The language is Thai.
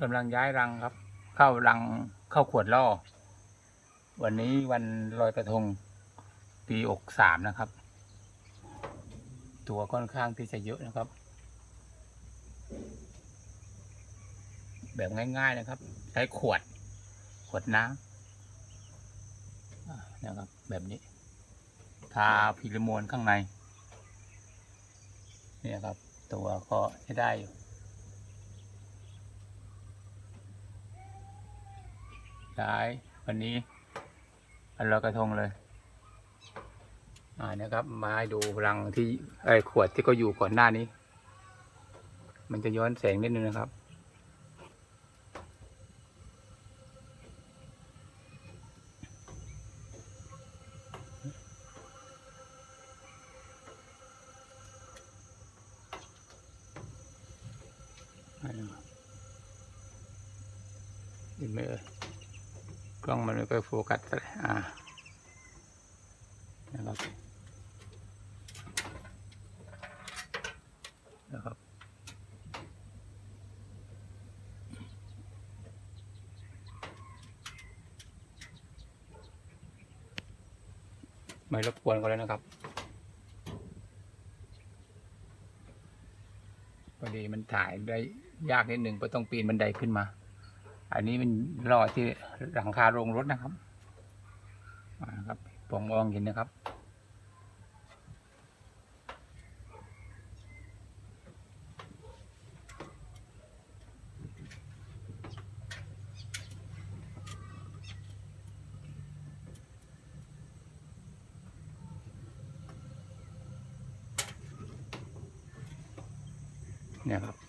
กำลังย้ายรังครับ เข้ารังเข้าขวดล่อ วันนี้วันลอยกระทงปีอกสามนะครับ ตัวค่อนข้างที่จะเยอะนะครับ แบบง่าย ๆนะครับ ใช้ขวด ขวดน้ำอ่านะครับ แบบนี้ ทาพิลิโมนข้างในเนี่ยครับ ตัวก็ใช้ได้อยู่ ย้ายวันนี้วันลอยกระทงเลยอ่านะครับมาให้ดูรังที่ไอ้ขวดที่เขาอยู่ก่อนหน้านี้ มันจะย้อนแสงนิดนึงนะครับ เห็นไหมเอ่ย กล้องมันไม่ค่อยโฟกัสเลยอ่านะครับนะครับไม่รบกวนกันแล้วนะครับพอดีมันถ่ายได้ยากนิดหนึ่งเพราะต้องปีนบันไดขึ้นมา อันนี้มันรอที่หลังคาโรงรถนะครับอ่าครับปองมองเห็นนะครับ เนี่ยครับ